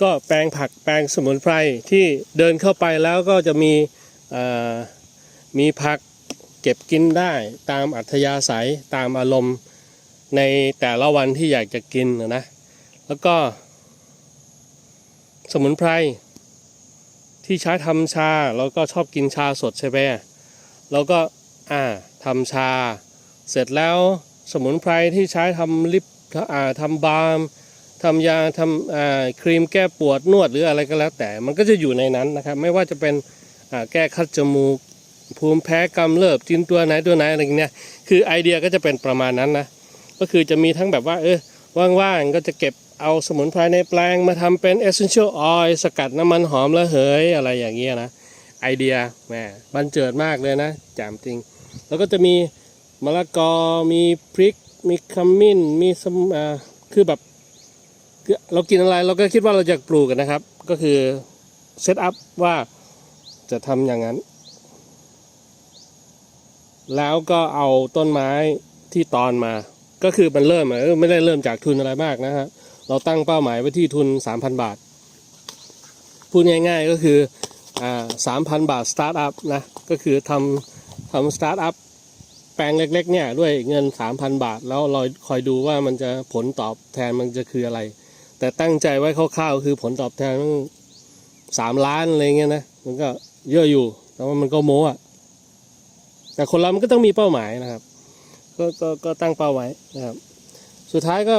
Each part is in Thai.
ก็แปลงผักแปลงสมุนไพรที่เดินเข้าไปแล้วก็จะมีมีผักเก็บกินได้ตามอัธยาศัยตามอารมณ์ในแต่ละวันที่อยากจะกินนะนะแล้วก็ สมุนไพรที่ใช้ทำชาเราก็ชอบกินชาสดใช่ไหมเราก็อ่าทำชา เสร็จแล้วสมุนไพรที่ใช้ทำลิปอ่าทำบาล์ม ทำยาทำครีมแก้ปวดนวดหรืออะไรก็แล้วแต่ มันก็จะอยู่ในนั้นนะครับ ไม่ว่าจะเป็นแก้คัดจมูก ภูมิแพ้กำเริบจินตัวไหนตัวไหนอะไรอย่างเงี้ยคือไอเดียก็จะเป็นประมาณนั้นนะก็คือจะมีทั้งแบบว่าเออว่างๆก็จะเก็บเอาสมุนไพรในแปลงมาทำเป็น essential oil สกัดน้ำมันหอมระเหยอะไรอย่างเงี้ยนะไอเดียแหมบันเจิดมากเลยนะจามจริง แล้วก็จะมีมะละกอมีพริก มีขมิ้นมีสมอ่าคือแบบ เรากินอะไรเราก็คิดว่าเราจะปลูกกันนะครับ ก็คือเซตอัพว่าจะทำอย่างนั้น แล้วก็เอาต้นไม้ที่ตอนมา ก็คือมันเริ่มไม่ได้เริ่มจากทุนอะไรมากนะฮะเราตั้งเป้าหมายไว้ที่ทุน 3,000 บาท พูดง่าย ๆก็คืออ่า3,000บาทสตาร์ทอัพนะก็คือทำทำสตาร์ทอัพแปลงเล็กๆเนี่ยด้วยเงิน 3,000 บาท แล้วเราคอยดูว่ามันจะผลตอบแทนมันจะคืออะไร แต่ตั้งใจไว้คร่าวๆคือผลตอบแทนต้องสามล้านอะไรเงี้ยนะมันก็เยอะอยู่ แต่ว่ามันก็โม้อะแต่คนเรามันก็ต้องมีเป้าหมายนะครับ ก็ก็ก็ตั้งเป้าไว้นะครับ สุดท้ายก็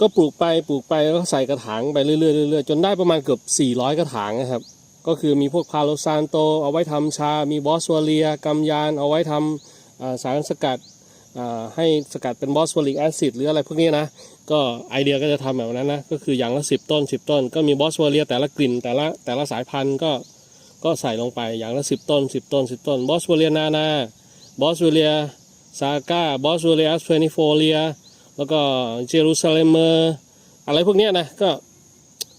ก็ปลูกไปปลูกไปแล้วก็ใส่กระถางไปเรื่อยๆเรื่อยๆจนได้ประมาณเกือบ 400 กระถางนะครับ ก็คือมีพวกพาโลซานโต เอาไว้ทำชา มีบอสวเลียกัมยาน เอาไว้ทำอ่าสารสกัด ให้สกัดเป็นบอสวอลิกแอซิดหรืออะไรพวกนี้นะ ก็ไอเดียก็จะทำแบบนั้นนะ ก็คืออย่างละ 10 ต้น 10 ต้น ก็มีบอสวเลียแต่ละกลิ่นแต่ละแต่ละสายพันธุ์ก็ก็ใส่ลงไปอย่างละ 10 ต้น 10 ต้น 10 ต้นบอสวเลียนานาบอสวเลียซาก้าบอสวเลียสเฟนิโฟเลียแล้วก็เจรูซาเลมเมอร์อะไรพวกนี้นะก็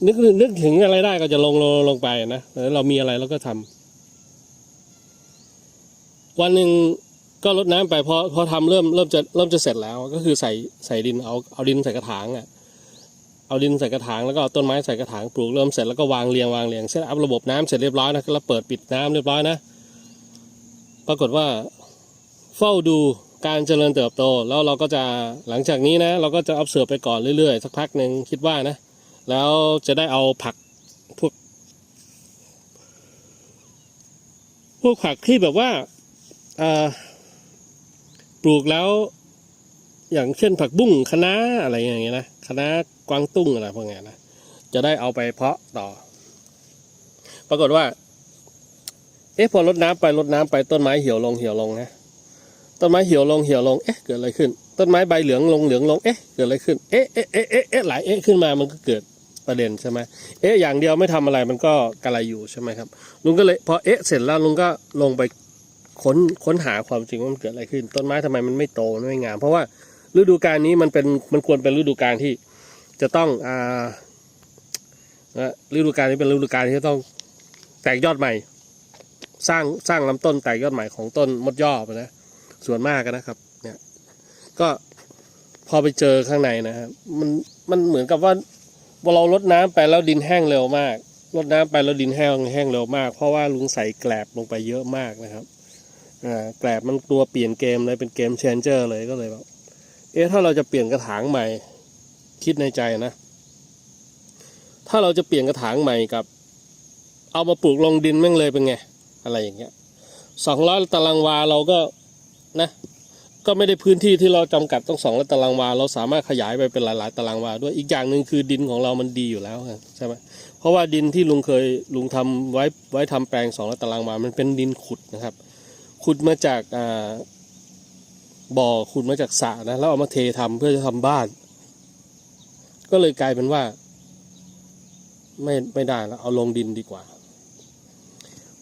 นึกนึกถึงอะไรได้ก็จะลงลงลงไปนะแล้วเรามีอะไรเราก็ทำวันหนึ่ง ก็รดน้ำไปพอพอทำเริ่มเริ่มจะเริ่มจะเสร็จแล้วก็คือใส่ใส่ดินเอาเอาดินใส่กระถางอะเอาดินใส่กระถางแล้วก็เอาต้นไม้ใส่กระถางปลูกเริ่มเสร็จแล้วก็วางเรียงวางเรียงเซตอัพระบบน้ำเสร็จเรียบร้อยนะแล้วเปิดปิดน้ำเรียบร้อยนะปรากฏว่าเฝ้าดูการเจริญเติบโต แล้วเราก็จะหลังจากนี้นะ เราก็จะ observe ไปก่อนเรื่อยๆ สักพักหนึ่งคิดว่านะ แล้วจะได้เอาผักพวก พวกผักที่แบบว่าอ่า ปลูกแล้ว อย่างเช่นผักบุ้งคะน้าอะไรอย่างเงี้ยนะคะน้ากวางตุ้งอะไรพวกเนี้ยนะจะได้เอาไปเพาะต่อ ปรากฏว่า เอ๊ะพอรดน้ำไปรดน้ำไปต้นไม้เหี่ยวลงเหี่ยวลงนะต้นไม้เหี่ยวลงเหี่ยวลงเอ๊ะเกิดอะไรขึ้น ต้นไม้ใบเหลืองลงเหลืองลงเอ๊ะเกิดอะไรขึ้นเอ๊ะเอ๊ะเอ๊ะเอ๊ะเอ๊ะหลายเอ๊ะขึ้นมามันก็เกิดประเด็นใช่ไหมเอ๊ะอย่างเดียวไม่ทำอะไรมันก็กระไรอยู่ใช่ไหมครับ ลุงก็เลยพอเอ๊ะเสร็จแล้วลุงก็ลงไป ค้นค้นหาความจริงว่ามันเกิดอะไรขึ้น ต้นไม้ทำไมมันไม่โตไม่งาม เพราะว่าฤดูกาลนี้มันเป็นมันควรเป็นฤดูกาลที่จะต้องอ่าฤดูกาลนี้เป็นฤดูกาลที่ต้องแตกยอดใหม่ สร้างสร้างลำต้นแตกยอดใหม่ของต้นมดยอไปนะส่วนมากนะครับ เนี่ย ก็พอไปเจอข้างในนะครับมันมันเหมือนกับว่าพอเราลดน้ำไปแล้วดินแห้งเร็วมากลดน้ำไปแล้วดินแห้งแห้งเร็วมาก เพราะว่าลุงใส่แกลบลงไปเยอะมากนะครับ อ่าแกลบมันตัวเปลี่ยนเกมเลยเป็นเกมเชนเจอร์เลยก็เลยแบบเอ๊ะถ้าเราจะเปลี่ยนกระถางใหม่ คิดในใจนะ ถ้าเราจะเปลี่ยนกระถางใหม่กับ เอามาปลูกลงดินแม่งเลยเป็นไง อะไรอย่างเงี้ยสองร้อยตารางวาเราก็นะ ก็ไม่ได้พื้นที่ที่เราจำกัดต้องสองร้อยตารางวา เราสามารถขยายไปเป็นหลาย ๆ ตารางวา ด้วยอีกอย่างหนึ่งคือดินของเรามันดีอยู่แล้วใช่ไหมเพราะว่าดินที่ลุงเคยลุงทำไว้ไว้ทำแปลงสองร้อยตารางวา มันเป็นดินขุดนะครับ ขุดมาจากบ่อขุดมาจากสระนะแล้วเอามาเททำเพื่อจะทำบ้าน ก็เลยกลายเป็นว่า ไม่ไม่ได้แล้วเอาลงดินดีกว่า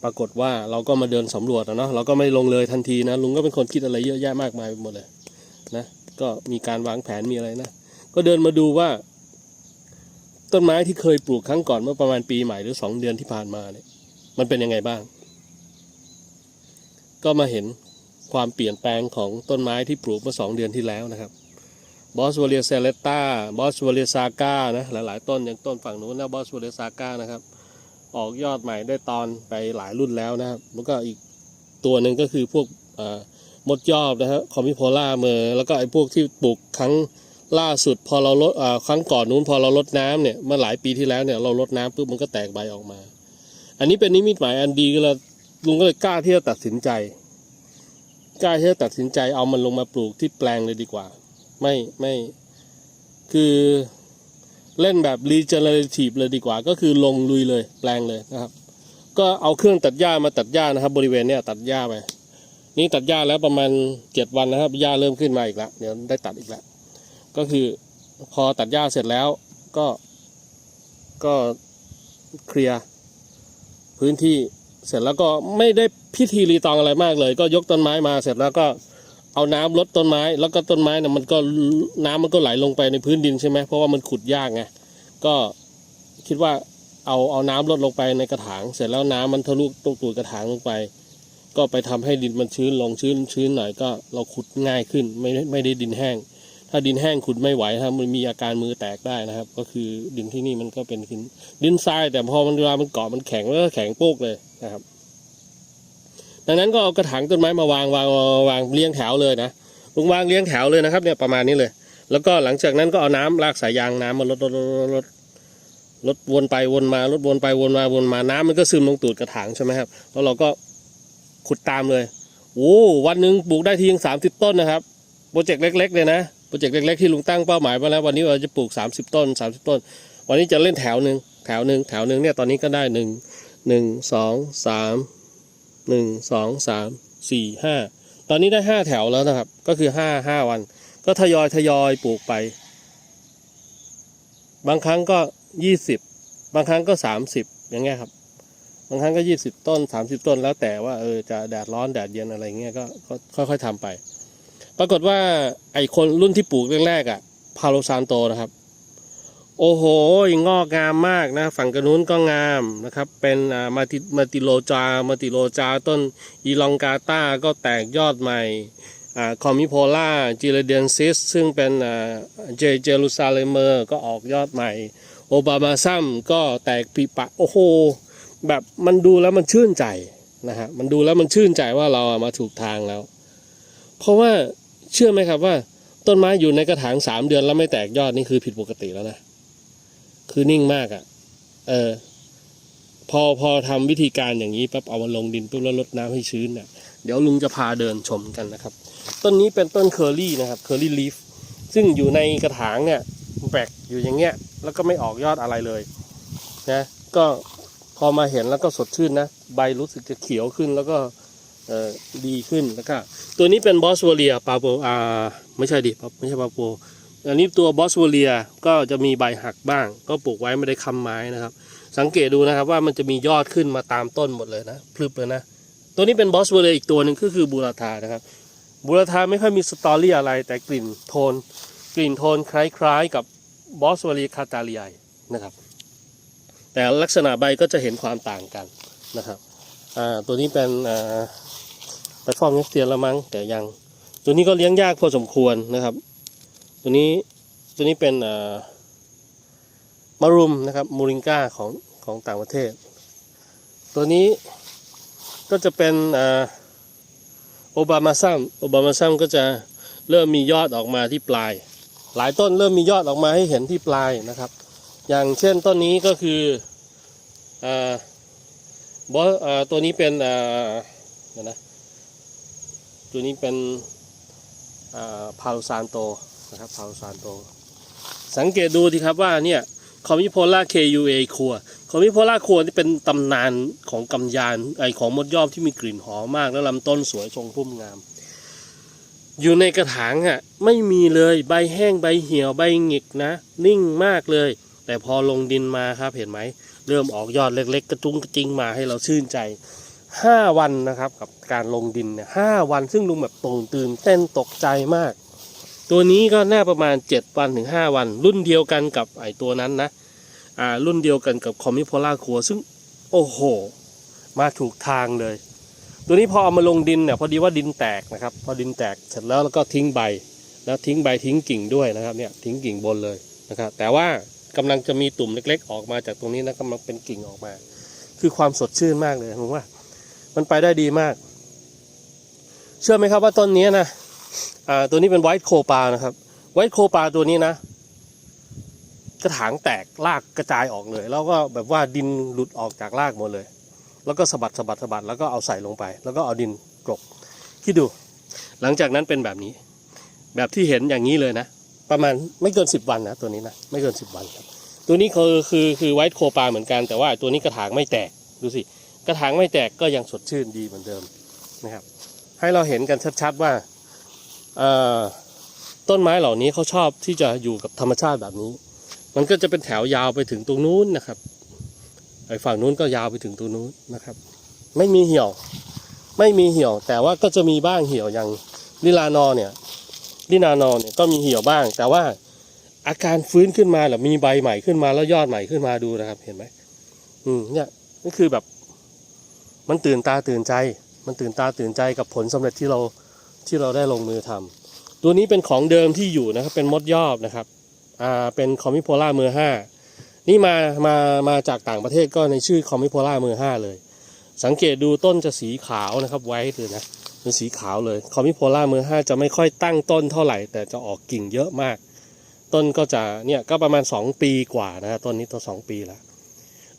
ปรากฏว่าเราก็มาเดินสำรวจนะเนาะเราก็ไม่ลงเลยทันทีนะลุงก็เป็นคนคิดอะไรเยอะแยะมากมายไปหมดเลย นะก็มีการวางแผนมีอะไรนะก็เดินมาดูว่า ต้นไม้ที่เคยปลูกครั้งก่อนเมื่อประมาณปีใหม่หรือสองเดือนที่ผ่านมาเนี่ยมันเป็นยังไงบ้าง ก็มาเห็นความเปลี่ยนแปลงของต้นไม้ที่ปลูกเมื่อสองเดือนที่แล้วนะครับบอสวอเลียเซเลต้าบอสวอเลียซาก้านะหลาย ๆ ต้นอย่างต้นฝั่งนู้นนะบอสวอเลียซาก้านะครับ ออกยอดใหม่ได้ตอนไปหลายรุ่นแล้วนะครับแล้วก็อีกตัวหนึ่งก็คือพวกมดยอบนะครับคอมิโพล่าเมอร์แล้วก็ไอ้พวกที่ปลูกครั้งล่าสุดพอเราลดครั้งก่อนนู้นพอเราลดน้ำเนี่ยเมื่อหลายปีที่แล้วเนี่ยเราลดน้ำปุ๊บมันก็แตกใบออกมา อันนี้เป็นนิมิตหมายอันดีก็เลย ลุงก็เลยกล้าที่จะตัดสินใจ กล้าที่จะตัดสินใจเอามันลงมาปลูกที่แปลงเลยดีกว่า ไม่ไม่คือเล่นแบบ regenerative เลยดีกว่า ก็คือลงลุยเลยแปลงเลยนะครับ ก็เอาเครื่องตัดหญ้ามาตัดหญ้านะครับ บริเวณเนี้ยตัดหญ้าไปนี่ตัดหญ้าแล้วประมาณเจ็ดวันนะครับหญ้าเริ่มขึ้นมาอีกแล้วเดี๋ยวได้ตัดอีกแล้วก็คือพอตัดหญ้าเสร็จแล้วก็ก็เคลียร์พื้นที่ เสร็จแล้วก็ไม่ได้พิธีรีตองอะไรมากเลย ก็ยกต้นไม้มาเสร็จแล้วก็เอาน้ำลดต้นไม้ แล้วก็ต้นไม้เนี่ยมันก็น้ำมันก็ไหลลงไปในพื้นดินใช่ไหมเพราะว่ามันขุดยากไงก็คิดว่าเอาเอาน้ำลดลงไปในกระถาง เสร็จแล้วน้ำมันทะลุตรงตูดกระถางลงไป ก็ไปทำให้ดินมันชื้นลงชื้นชื้นหน่อยก็เราขุดง่ายขึ้นไม่ไม่ได้ดินแห้ง ถ้าดินแห้งขุดไม่ไหวครับมันมีอาการมือแตกได้นะครับ ก็คือดินที่นี่มันก็เป็นดินดินทรายแต่พอมันเวลามันเกาะมันแข็งแล้วก็แข็งโป๊กเลย นะครับ ดังนั้นก็เอากระถางต้นไม้มาวางวางวางเรียงแถวเลยนะลุงวางเรียงแถวเลยนะครับ เนี่ยประมาณนี้เลย แล้วก็หลังจากนั้นก็เอาน้ำลากสายยางน้ำมาลดลดลดลดลดวนไปวนมารถวนไปวนมาวนมาน้ำมันก็ซึมลงตูดกระถางใช่ไหมครับ แล้วเราก็ขุดตามเลยโอ้วันหนึ่งปลูกได้ทีงสามสิบต้นนะครับโปรเจกต์เล็กๆเลยนะโปรเจกต์เล็กๆที่ลุงตั้งเป้าหมายไว้แล้ววันนี้เราจะปลูกสามสิบต้นสามสิบต้น วันนี้จะเล่นแถวหนึ่งแถวหนึ่งแถวหนึ่งเนี่ยตอนนี้ก็ได้หนึ่ง หนึ่งสองสามหนึ่งสองสามสี่ห้าตอนนี้ได้ห้าแถวแล้วนะครับ ก็คือห้าห้าวัน ก็ทยอยทยอยปลูกไป บางครั้งก็ยี่สิบบางครั้งก็สามสิบอย่างเงี้ยครับบางครั้งก็ยี่สิบต้นสามสิบต้นแล้วแต่ว่าเออจะแดดร้อนแดดเย็นอะไรเงี้ยก็ค่อยๆทำไป ปรากฏว่าไอคนรุ่นที่ปลูกแรกๆอะพาโลซานโตนะครับ โอ้โห งอกงามมากนะ ฝั่งกระนู้นก็งามนะครับ เป็นมาติมาติโลจามาติโลจาต้นอีลองกาต้าก็แตกยอดใหม่คอมมิโพล่าจิเลเดนซิส ซึ่งเป็นเจเจรูซาเลเมอร์ก็ออกยอดใหม่ โอบามาซัมก็แตกปีปะ โอ้โห แบบมันดูแล้วมันชื่นใจนะฮะ มันดูแล้วมันชื่นใจว่าเรามาถูกทางแล้ว เพราะว่าเชื่อไหมครับว่า ต้นไม้อยู่ในกระถางสามเดือนแล้วไม่แตกยอดนี่คือผิดปกติแล้วนะ คือนิ่งมากอะ่ะ เออ พอพอทำวิธีการอย่างนี้ปั๊บเอามาลงดินปุ๊บแล้วลดน้ำให้ชื้นเนี่ยเดี๋ยวลุงจะพาเดินชมกันนะครับ ต้นนี้เป็นต้นเคอรี่นะครับเคอรี่ลีฟซึ่งอยู่ในกระถางเนี่ยแบกอยู่อย่างเงี้ย แล้วก็ไม่ออกยอดอะไรเลยนะก็พอมาเห็นแล้วก็สดชื่นนะ ใบรู้สึกจะเขียวขึ้นแล้วก็เออดีขึ้นแล้วก็ตัวนี้เป็นบอสวอเลียปาโปอ่าไม่ใช่ดิไม่ใช่ปาโป อันนี้ตัวบอสวอเลียก็จะมีใบหักบ้าง ก็ปลูกไว้ไม่ได้ค้ำไม้นะครับ สังเกตดูนะครับว่ามันจะมียอดขึ้นมาตามต้นหมดเลยนะพลึบเลยนะ ตัวนี้เป็นบอสวอเลียอีกตัวหนึ่งก็คือบูราธานะครับบูราธาไม่ค่อยมีสตอรี่อะไรแต่กลิ่นโทน กลิ่นโทนคล้ายๆ กับบอสวอเลียคาตาเลียนะครับ แต่ลักษณะใบก็จะเห็นความต่างกันนะครับตัวนี้เป็นไปฟอมเนสเตียนละมั้งแต่ยัง ตัวนี้ก็เลี้ยงยากพอสมควรนะครับ ตัวนี้ตัวนี้เป็นมารุมนะครับมูริงกาของของต่างประเทศ ตัวนี้ก็จะเป็นโอบามาซัมโอบามาซัมก็จะเริ่มมียอดออกมาที่ปลาย หลายต้นเริ่มมียอดออกมาให้เห็นที่ปลายนะครับ อย่างเช่นต้นนี้ก็คืออบอสตัวนี้เป็นนะตัวนี้เป็นอ่าพาลซานโต นะครับพาซานโต สังเกตดูดีครับว่าเนี่ยคอมิโพล่า KUA ครัวคอมิโพล่าครัวนี่เป็นตำนานของกำยานไอของมดยอบที่มีกลิ่นหอมมาก แล้วลำต้นสวยทรงพุ่มงาม อยู่ในกระถางอะไม่มีเลยใบแห้งใบเหี่ยวใบหงิกนะ นิ่งมากเลย แต่พอลงดินมาครับเห็นไหม เริ่มออกยอดเล็ก ๆ กระจุงกระจิงมาให้เราชื่นใจห้าวันนะครับกับการลงดินเนี่ยห้าวันซึ่งลุงแบบตื่นตื่นเต้นตกใจมาก ตัวนี้ก็น่าประมาณเจ็ดวันถึงห้าวัน รุ่นเดียวกันกับไอตัวนั้นนะอ่ารุ่นเดียวกันกับคอมมิโพล่าคัวซึ่งโอ้โห มาถูกทางเลย ตัวนี้พอเอามาลงดินเนี่ยพอดีว่าดินแตกนะครับ พอดินแตกเสร็จแล้วแล้วก็ทิ้งใบ แล้วทิ้งใบทิ้งกิ่งด้วยนะครับเนี่ยทิ้งกิ่งบนเลยนะครับแต่ว่ากำลังจะมีตุ่มเล็ก ๆ ออกมาจากตรงนี้นะกำลังเป็นกิ่งออกมา คือความสดชื่นมากเลยผมว่า มันไปได้ดีมาก เชื่อไหมครับว่าต้นนี้นะ อ่าตัวนี้เป็นไวท์โคปานะครับ ไวท์โคปาตัวนี้นะ กระถางแตกรากกระจายออกเลย แล้วก็แบบว่าดินหลุดออกจากรากหมดเลย แล้วก็สะบัดสะบัดสะบัดแล้วก็เอาใส่ลงไป แล้วก็เอาดินกลบคิดดู หลังจากนั้นเป็นแบบนี้ แบบที่เห็นอย่างนี้เลยนะ ประมาณไม่เกินสิบวันนะตัวนี้นะไม่เกินสิบวันครับตัวนี้คือคือคือไวท์โคปาเหมือนกันแต่ว่าตัวนี้กระถางไม่แตกดูสิกระถางไม่แตกก็ยังสดชื่นดีเหมือนเดิมนะครับ ให้เราเห็นกันชัดๆว่า ต้นไม้เหล่านี้เขาชอบที่จะอยู่กับธรรมชาติแบบนี้ มันก็จะเป็นแถวยาวไปถึงตรงนู้นนะครับไอ้ฝั่งนู้นก็ยาวไปถึงตรงนู้นนะครับ ไม่มีเหี่ยว ไม่มีเหี่ยว แต่ว่าก็จะมีบ้างเหี่ยวอย่างลิลานอเนี่ยลินานอเนี่ยก็มีเหี่ยวบ้าง แต่ว่าอาการฟื้นขึ้นมาหรือมีใบใหม่ขึ้นมาแล้วยอดใหม่ขึ้นมาดูนะครับ เห็นไหมอืมเนี่ยนี่คือแบบ มันตื่นตาตื่นใจ มันตื่นตาตื่นใจกับผลสำเร็จที่เรา ที่เราได้ลงมือทำตัวนี้เป็นของเดิมที่อยู่นะครับ เป็นมดยอบนะครับอ่าเป็นคอมมิโพล่ามือห้านี่มามามาจากต่างประเทศก็ในชื่อคอมมิโพล่ามือห้าเลย สังเกตดูต้นจะสีขาวนะครับไว้เลยนะเป็นสีขาวเลยคอมมิโพล่ามือห้าจะไม่ค่อยตั้งต้นเท่าไหร่ แต่จะออกกิ่งเยอะมาก ต้นก็จะเนี่ยก็ประมาณ 2 ปีกว่านะต้นนี้ต้นสองปีแล้ว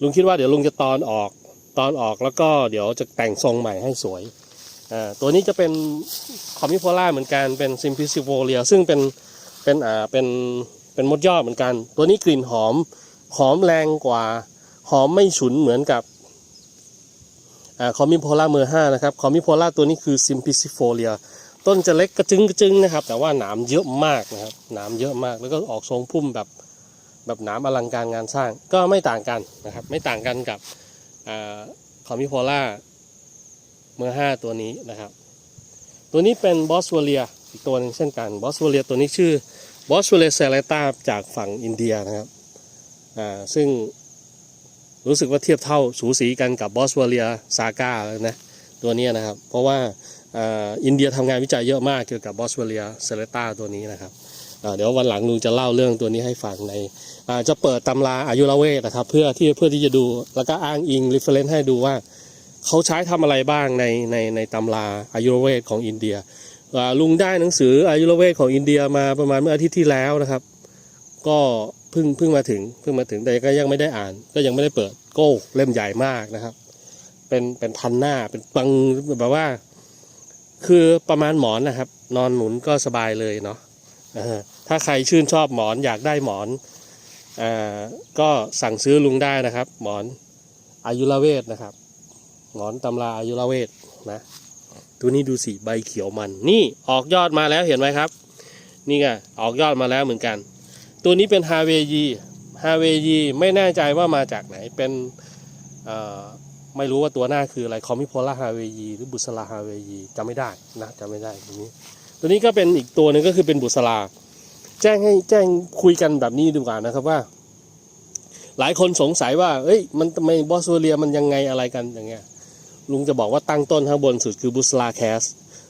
ลุงคิดว่าเดี๋ยวลุงจะตอนออกตอนออกแล้วก็เดี๋ยวจะแต่งทรงใหม่ให้สวย ตัวนี้จะเป็นคอมมิโพล่าเหมือนกันเป็นซิมพิซิโฟเลียซึ่งเป็นเป็นอ่าเป็นเป็นมดยอดเหมือนกัน ตัวนี้กลิ่นหอมหอมแรงกว่า หอมไม่ฉุนเหมือนกับอ่าคอมมิโพล่าเมอร์ห้านะครับคอมมิโพล่าตัวนี้คือซิมพิซิโฟเลียต้นจะเล็กกระจึงกระจึงนะครับ แต่ว่าหนามเยอะมากนะครับหนามเยอะมากแล้วก็ออกทรงพุ่มแบบแบบหนามอลังการงานสร้างก็ไม่ต่างกันนะครับ ไม่ต่างกันกับอ่าคอมมิโพล่า เมอร์ห้าตัวนี้นะครับ ตัวนี้เป็นบอสวเลียอีกตัวหนึงเช่นกันบอสวเลียตัวนี้ชื่อบอสวเลียเซเลตาจากฝั่งอินเดียนะครับอ่าซึ่งรู้สึกว่าเทียบเท่าสูสีกันกับบอสวเลียซาก้าแล้วนะตัวนี้นะครับ เพราะว่าอินเดียทำงานวิจัยเยอะมากเกี่ยวกับบอสเวเลียเซเลตาตัวนี้นะครับเดี๋ยววันหลังลุงจะเล่าเรื่องตัวนี้ให้ฟังในจะเปิดตำราอายุรเวทนะครับ เพื่อที่เพื่อที่จะดูแล้วก็อ้างอิงรีเฟรนซ์ให้ดูว่า เขาใช้ทำอะไรบ้างในในในตำราอายุรเวทของอินเดียลุงได้หนังสืออายุรเวทของอินเดียมาประมาณเมื่ออาทิตย์ที่แล้วนะครับ ก็เพิ่งเพิ่งมาถึงเพิ่งมาถึงแต่ก็ยังไม่ได้อ่าน ก็ยังไม่ได้เปิดโก้เล่มใหญ่มากนะครับ เป็นเป็นพันหน้าเป็นปังแบบว่า คือประมาณหมอนนะครับ นอนหนุนก็สบายเลยเนาะถ้าใครชื่นชอบหมอนอยากได้หมอนอก็สั่งซื้อลุงได้นะครับ หมอนอายุรเวทนะครับ หมอนตำราอายุรเวทนะ ตัวนี้ดูสิใบเขียวมัน นี่ออกยอดมาแล้วเห็นไหมครับ นี่ไงออกยอดมาแล้วเหมือนกัน ตัวนี้เป็นฮาเวยีฮาเวยีไม่แน่ใจว่ามาจากไหนเป็นไม่รู้ว่าตัวหน้าคืออะไรคอมมิโพล่าฮาเวยีหรือบุษราฮาเวยีจำไม่ได้นะจำไม่ได้ตัวนี้ ตัวนี้ก็เป็นอีกตัวหนึ่งก็คือเป็นบุษราแจ้งให้แจ้งคุยกันแบบนี้ดีกว่านะครับว่า หลายคนสงสัยว่า เอ้ย มันทำไมบอสโวเลียมันยังไงอะไรกันอย่างเงี้ย ลุงจะบอกว่าตั้งต้นข้างบนสุดคือบุสลาแคส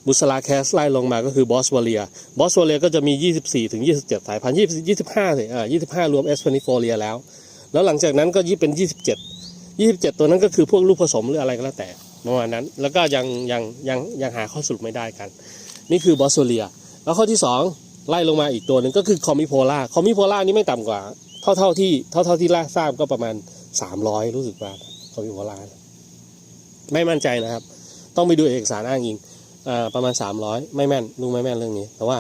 บุสลาแคสไล่ลงมาก็คือบอสวเลีย บอสวเลียก็จะมี 24 ถึง 27 สายพันธุ์20 25สิอ่า25 รวมเอสพนิฟเลียแล้ว แล้วหลังจากนั้นก็ยี่เป็น 27 27 ตัวนั้นก็คือพวกลูกผสมหรืออะไรก็แล้วแต่ประมาณนั้น แล้วก็ยังยังยังยังหาข้อสรุปไม่ได้กัน นี่คือบอสวเลีย แล้วข้อที่ 2 ไล่ลงมาอีกตัวหนึ่งก็คือคอมมิโพล่า คอมมิโพล่านี่ไม่ต่ำกว่า เท่าเท่าที่เท่าเท่าที่ล่าทราบก็ประมาณ 300 รู้สึกว่าคอมมิโพล่า ไม่มั่นใจนะครับ ต้องไปดูเอกสารอ้างอิงประมาณ 300 ไม่แม่นลุงไม่แม่นเรื่องนี้ แต่ว่า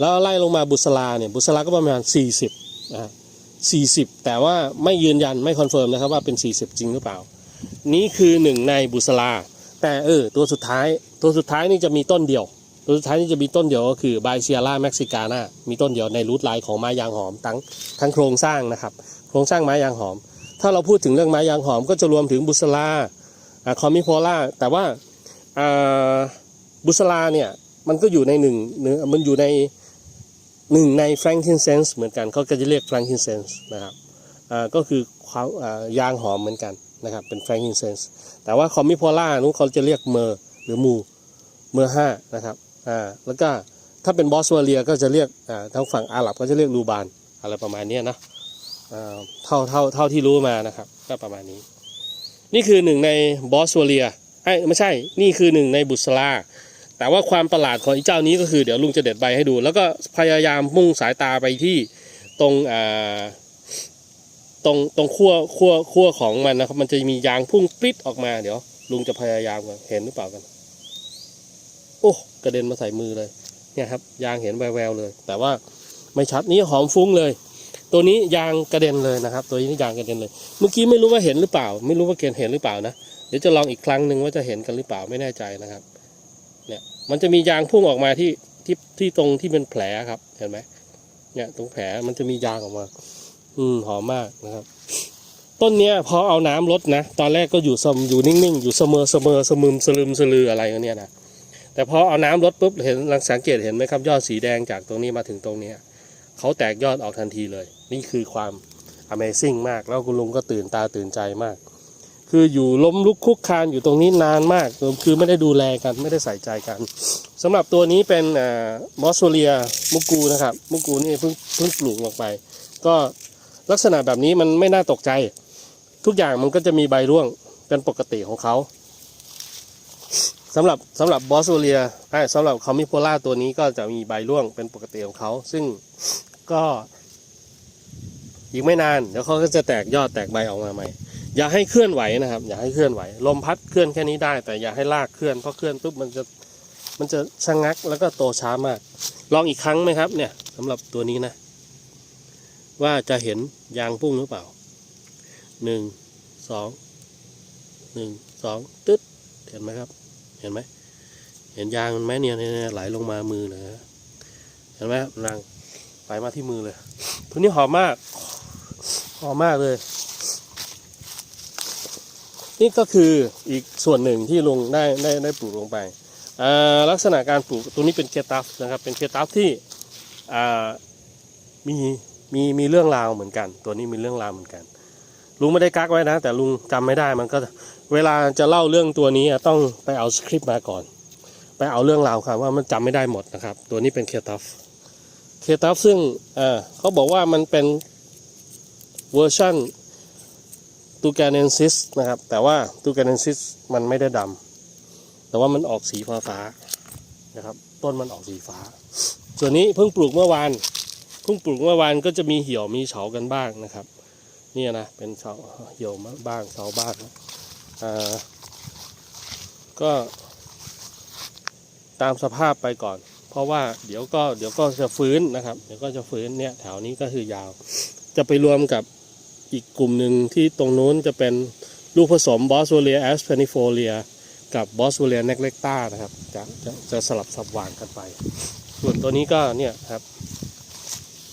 แล้วไล่ลงมาบุษราเนี่ยบุษราก็ประมาณ 40นะ40 แต่ว่าไม่ยืนยันไม่คอนเฟิร์มนะครับว่าเป็น 40 จริงหรือเปล่า นี่คือหนึ่งในบุษราแต่เออตัวสุดท้ายตัวสุดท้ายนี่จะมีต้นเดียว ตัวสุดท้ายนี่จะมีต้นเดียวก็คือไบเซียร่าเม็กซิกานามีต้นเดียวในรูทไลน์ของไม้ยางหอมทั้งทั้งโครงสร้างนะครับ โครงสร้างไม้ยางหอม ถ้าเราพูดถึงเรื่องไม้ยางหอมก็จะรวมถึงบุษรา คอมมิโพล่าแต่ว่าบุษราเนี่ยมันก็อยู่ในหนึ่งมันอยู่ในหนึ่งในแฟรงกินเซนส์เหมือนกันเขาก็จะเรียกแฟรงกินเซนส์นะครับก็คือความยางหอมเหมือนกันนะครับเป็นแฟรงกินเซนส์แต่ว่าคอมมิโพล่านู้นเขาจะเรียกเมอร์หรือมูเมอร์ห้านะครับอ่าแล้วก็ถ้าเป็นบอสวาเลียก็จะเรียกอ่าทางฝั่งอาหรับก็จะเรียกลูบานอะไรประมาณนี้นะอ่าเท่าเท่าเท่าที่รู้มานะครับก็ประมาณนี้ นี่คือหนึ่งในบอสวเลียไอ้ไม่ใช่ นี่คือหนึ่งในบุษราแต่ว่าความประหลาดของอ้เจ้านี้ก็คือเดี๋ยวลุงจะเด็ดใบให้ดู แล้วก็พยายามมุ่งสายตาไปที่ตรงอ่าตรงตรงขั้วขั้วขั้วของมันนะครับ มันจะมียางพุ่งปริ๊ดออกมาเดี๋ยว ลุงจะพยายามกันเห็นหรือเปล่ากัน โอ้กระเด็นมาใส่มือเลย เนี่ยครับ ยางเห็นแววๆเลย แต่ว่าไม่ชัดนี่หอมฟุ้งเลย ตัวนี้ยางกระเด็นเลยนะครับ ตัวนี้ยางกระเด็นเลย เมื่อกี้ไม่รู้ว่าเห็นหรือเปล่า ไม่รู้ว่าเกณฑ์เห็นหรือเปล่านะเดี๋ยวจะลองอีกครั้งหนึ่งว่าจะเห็นกันหรือเปล่าไม่แน่ใจนะครับ เนี่ยมันจะมียางพุ่งออกมาที่ที่ที่ตรงที่เป็นแผลครับเห็นไหมเนี่ย ตรงแผลมันจะมียางออกมา อืมหอมมากนะครับ ต้นเนี้ยพอเอาน้ำลดนะตอนแรกก็อยู่สมอยู่นิ่งๆอยู่เสมอเสมอสมึมสลืมสลืออะไรกันเนี่ยนะแต่พอเอาน้ำลดปุ๊บเห็นลังสังเกตเห็นไหมครับยอดสีแดงจากตรงนี้มาถึงตรงเนี้ยเขาแตกยอดออกทันทีเลย นี่คือความ Amazing มาก แล้วคุณลุงก็ตื่นตาตื่นใจมาก คืออยู่ล้มลุกคุกคานอยู่ตรงนี้นานมาก คือไม่ได้ดูแลกันไม่ได้ใส่ใจกันสำหรับตัวนี้เป็นมอสโซเลียมุกูนะครับ มุกูนี่เพิ่งเพิ่งปลูกลงไป ก็ลักษณะแบบนี้มันไม่น่าตกใจ ทุกอย่างมันก็จะมีใบร่วงเป็นปกติของเขาสำหรับสำหรับบอสโซเลียสำหรับคอมิโพล่าตัวนี้ก็จะมีใบร่วงเป็นปกติของเขา ซึ่งก็ อีกไม่นานเดี๋ยวเขาก็จะแตกยอดแตกใบออกมาใหม่ อย่าให้เคลื่อนไหวนะครับ อย่าให้เคลื่อนไหว ลมพัดเคลื่อนแค่นี้ได้ แต่อย่าให้ลากเคลื่อนเพราะเคลื่อนปุ๊บมันจะมันจะชะงักแล้วก็โตช้ามาก ลองอีกครั้งไหมครับ เนี่ยสำหรับตัวนี้นะ ว่าจะเห็นยางพุ่งหรือเปล่าหนึ่งสองหนึ่งสองตึ๊ดเห็นไหมครับ เห็นไหมเห็นยางมันไหมเนี่ยเนียเนี่ยไหลลงมามือนะเห็นไหมครับนางไหลมาที่มือเลยตัวนี้หอมมาก หอมมากเลย นี่ก็คืออีกส่วนหนึ่งที่ลุงได้ได้ได้ปลูกลงไปอ่าลักษณะการปลูกตัวนี้เป็นเคตัฟนะครับเป็นเคตัฟที่อ่ามีมีมีเรื่องราวเหมือนกัน ตัวนี้มีเรื่องราวเหมือนกัน ลุงไม่ได้กักไว้นะ แต่ลุงจำไม่ได้มันก็เวลาจะเล่าเรื่องตัวนี้ต้องไปเอาสคริปต์มาก่อน ไปเอาเรื่องราวครับว่ามันจำไม่ได้หมดนะครับ ตัวนี้เป็นเคตัฟเคตัฟซึ่งอ่อเขาบอกว่ามันเป็น เวอร์ชันตูแกนเนนซิสนะครับ แต่ว่าตูแกนเนนซิสมันไม่ได้ดำแต่ว่ามันออกสีฟ้าฟ้านะครับ ต้นมันออกสีฟ้า ส่วนนี้เพิ่งปลูกเมื่อวานเพิ่งปลูกเมื่อวานก็จะมีเหี่ยวมีเฉากันบ้างนะครับเนี่ยนะเป็นเฉาเหี่ยวบ้างเฉาบ้างอ่าก็ตามสภาพไปก่อน เพราะว่าเดี๋ยวก็เดี๋ยวก็จะฟื้นนะครับ เดี๋ยวก็จะฟื้นเนี่ยแถวนี้ก็คือยาว จะไปรวมกับ อีกกลุ่มหนึ่งที่ตรงนู้นจะเป็นลูกผสมบอสโวเลียแอสเพนิโฟเลียกับบอสโวเลียเนกเลกต้านะครับจะจะจะสลับสับหว่างกันไป ส่วนตัวนี้ก็เนี่ยครับ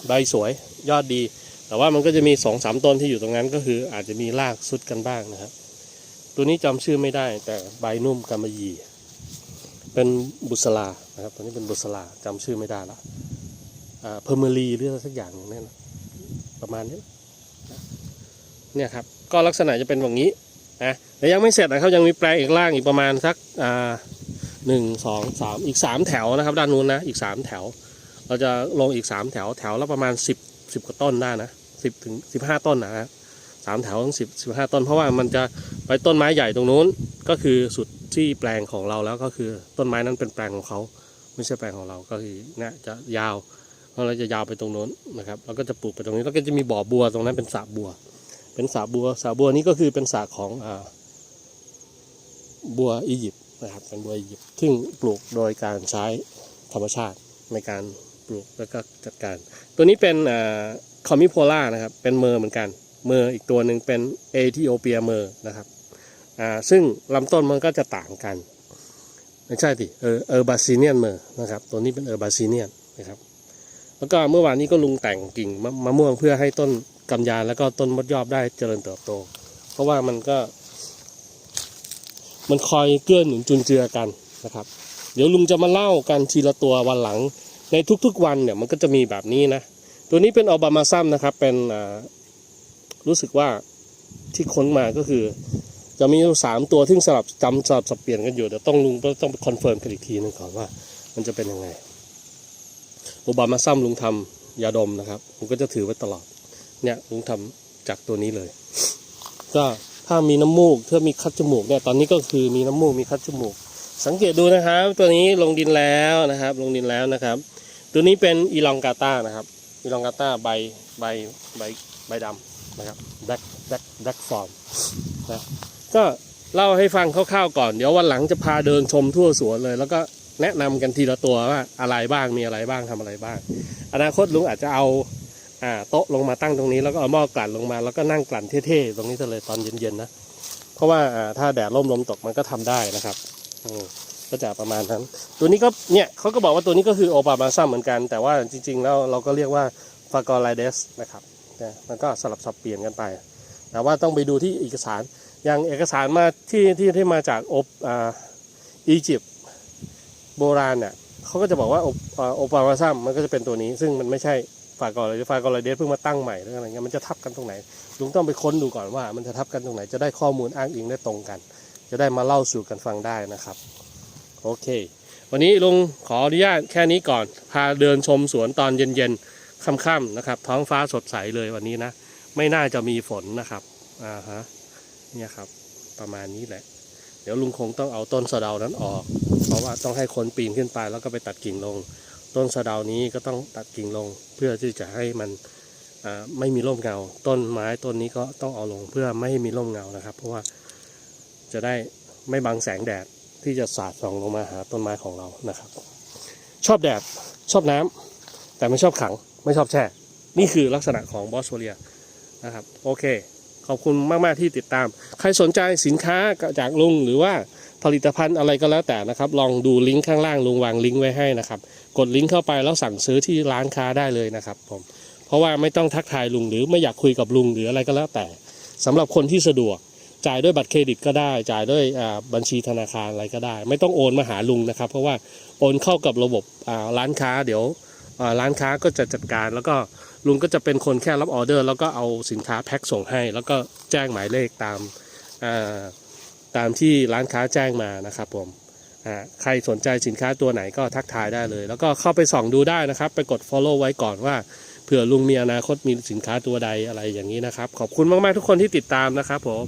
ใบสวยยอดดี แต่ว่ามันก็จะมีสองสามต้นที่อยู่ตรงนั้นก็คืออาจจะมีรากสุดกันบ้างนะครับ ตัวนี้จำชื่อไม่ได้ แต่ใบนุ่มกำมะหยี่เป็นบุษรานะครับตัวนี้เป็นบุษราจำชื่อไม่ได้ละอ่าเพอร์เมรีหรืออะไรสักอย่างนึ่งเนี่ยนะประมาณนี้ เนี่ยครับก็ลักษณะจะเป็นแบบนี้นะแต่ยังไม่เสร็จนะครับยังมีแปลงอีกล่างอีกประมาณสักอ่าหนึ่งสองสามอีกสามแถวนะครับ ด้านนู้นนะอีกสามแถว เราจะลงอีกสามแถวแถวละประมาณสิบสิบกว่าต้นได้นะสิบถึงสิบห้าต้นนะฮะสามแถวถึงสิบสิบห้าต้น เพราะว่ามันจะไปต้นไม้ใหญ่ตรงนู้นก็คือสุดที่แปลงของเราแล้วก็คือต้นไม้นั้นเป็นแปลงของเขาไม่ใช่แปลงของเราก็คือเนี่ยจะยาวเราะเราจะยาวไปตรงนู้นนะครับแล้วก็จะปลูกไปตรงนี้แล้วก็จะมีบ่อบัวตรงนั้นเป็นสระบัว เป็นสาบัวสาบัวนี้ก็คือเป็นสาของอบัวอียิปต์นะครับเป็นบัวอียิปต์ซึ่งปลูกโดยการใช้ธรรมชาติในการปลูกแล้วก็จัดการ ตัวนี้เป็นอคอมมิโพล่านะครับเป็นเมอร์เหมือนกัน เมอร์อีกตัวหนึ่งเป็นเอธิโอเปียเมอร์นะครับซึ่งลำต้นมันก็จะต่างกันไม่ใช่สิเออเออร์บาซิเนียนเมอร์นะครับตัวนี้เป็นเออร์บาซิเนียนนะครับแล้วก็เมื่อวานนี้ก็ลุงแต่งกิ่งมะม่วงเพื่อให้ต้น กำยานแล้วก็ต้นมดยอบได้เจริญเติบโต เพราะว่ามันก็ มันคอยเกื้อหนุนจุนเจือกันนะครับ เดี๋ยวลุงจะมาเล่ากันทีละตัววันหลัง ในทุกๆวันเนี่ยมันก็จะมีแบบนี้นะ ตัวนี้เป็นออบามาซัมนะครับ เป็นอ่ารู้สึกว่าที่ค้นมาก็คือ จะมีสามตัวที่สลับจำสลับสับเปลี่ยนกันอยู่เดี๋ยวต้องลุงต้องไปคอนเฟิร์มกันอีกทีหนึงก่อนว่า มันจะเป็นยังไงโอบามาซัมลุงทำยาดมนะครับผมก็จะถือไว้ตลอด เนี่ยลุงทำจากตัวนี้เลย ก็ถ้ามีน้ำมูกถ้ามีคัดจมูกเนี่ยตอนนี้ก็คือมีน้ำมูกมีคัดจมูก สังเกตดูนะครับ ตัวนี้ลงดินแล้วนะครับ ลงดินแล้วนะครับ ตัวนี้เป็นอีลองกาต้านะครับอีลองกาต้าใบใบใบใบดำนะครับแบ็คแบ็คแบ็คฟอร์มนะก็เล่าให้ฟังคร่าวๆก่อน เดี๋ยววันหลังจะพาเดินชมทั่วสวนเลย แล้วก็แนะนำกันทีละตัวว่าอะไรบ้างมีอะไรบ้างทำอะไรบ้าง อนาคตลุงอาจจะเอา โต๊ะลงมาตั้งตรงนี้แล้วก็เอาหม้อกลั่นลงมาแล้วก็นั่งกลั่นเท่ๆตรงนี้เลยตอนเย็นๆนะเพราะว่าอ่าถ้าแดดร่มลมตกมันก็ทำได้นะครับอก็จะประมาณนั้น ตัวนี้ก็เนี่ยเขาก็บอกว่าตัวนี้ก็คือโอปามาซัมเหมือนกัน แต่ว่าจริง ๆ แล้วเราก็เรียกว่าฟากอไลเดสนะครับนะมันก็สลับสับเปลี่ยนกันไป แต่ว่าต้องไปดูที่เอกสารอย่างเอกสารมาที่ที่ที่มาจากอบอ่าอียิปต์โบราณเนี่ยเขาก็จะบอกว่าโออ่าโอปามาซัมมันก็จะเป็นตัวนี้ ซึ่งมันไม่ใช่ ฟากอไลเดสฟากอไลเดสเพิ่งมาตั้งใหม่หรืออะไรเงี้ยมันจะทับกันตรงไหนลุงต้องไปค้นดูก่อนว่า มันจะทับกันตรงไหนจะได้ข้อมูลอ้างอิงได้ตรงกัน จะได้มาเล่าสู่กันฟังได้นะครับ โอเค วันนี้ลุงขออนุญาตแค่นี้ก่อน พาเดินชมสวนตอนเย็นๆค่ำๆนะครับ ท้องฟ้าสดใสเลยวันนี้นะ ไม่น่าจะมีฝนนะครับอ่าฮะเนี่ยครับ ประมาณนี้แหละ เดี๋ยวลุงคงต้องเอาต้นสะเดานั้นออก เพราะว่าต้องให้คนปีนขึ้นไปแล้วก็ไปตัดกิ่งลง ต้นสะเดานี้ก็ต้องตัดกิ่งลงเพื่อที่จะให้มันไม่มีร่มเงา ต้นไม้ต้นนี้ก็ต้องเอาลงเพื่อไม่ให้มีร่มเงานะครับ เพราะว่าจะได้ไม่บังแสงแดดที่จะสาดส่องลงมาหาต้นไม้ของเรานะครับ ชอบแดดชอบน้ำแต่ไม่ชอบขังไม่ชอบแช่ นี่คือลักษณะของบอสโวเลียนะครับโอเค ขอบคุณมาก ๆ ที่ติดตาม ใครสนใจสินค้าจากลุงหรือว่า ผลิตภัณฑ์อะไรก็แล้วแต่นะครับ ลองดูลิงก์ข้างล่างลุงวางลิงก์ไว้ให้นะครับ กดลิงก์เข้าไปแล้วสั่งซื้อที่ร้านค้าได้เลยนะครับผมเพราะว่าไม่ต้องทักทายลุงหรือไม่อยากคุยกับลุงหรืออะไรก็แล้วแต่สำหรับคนที่สะดวกจ่ายด้วยบัตรเครดิตก็ได้ จ่ายด้วยบัญชีธนาคารอะไรก็ได้ ไม่ต้องโอนมาหาลุงนะครับ เพราะว่าโอนเข้ากับระบบร้านค้าเดี๋ยวร้านค้าก็จะจัดการแล้วก็ลุงก็จะเป็นคนแค่รับออเดอร์ แล้วก็เอาสินค้าแพ็คส่งให้ แล้วก็แจ้งหมายเลขตามอ่า ตามที่ร้านค้าแจ้งมานะครับผมใครสนใจสินค้าตัวไหนก็ทักทายได้เลย แล้วก็เข้าไปส่องดูได้นะครับ ไปกด follow ไว้ก่อนว่าเผื่อลุงมีอนาคตมีสินค้าตัวใดอะไรอย่างนี้นะครับ ขอบคุณมาก ๆ ทุกคนที่ติดตามนะครับผม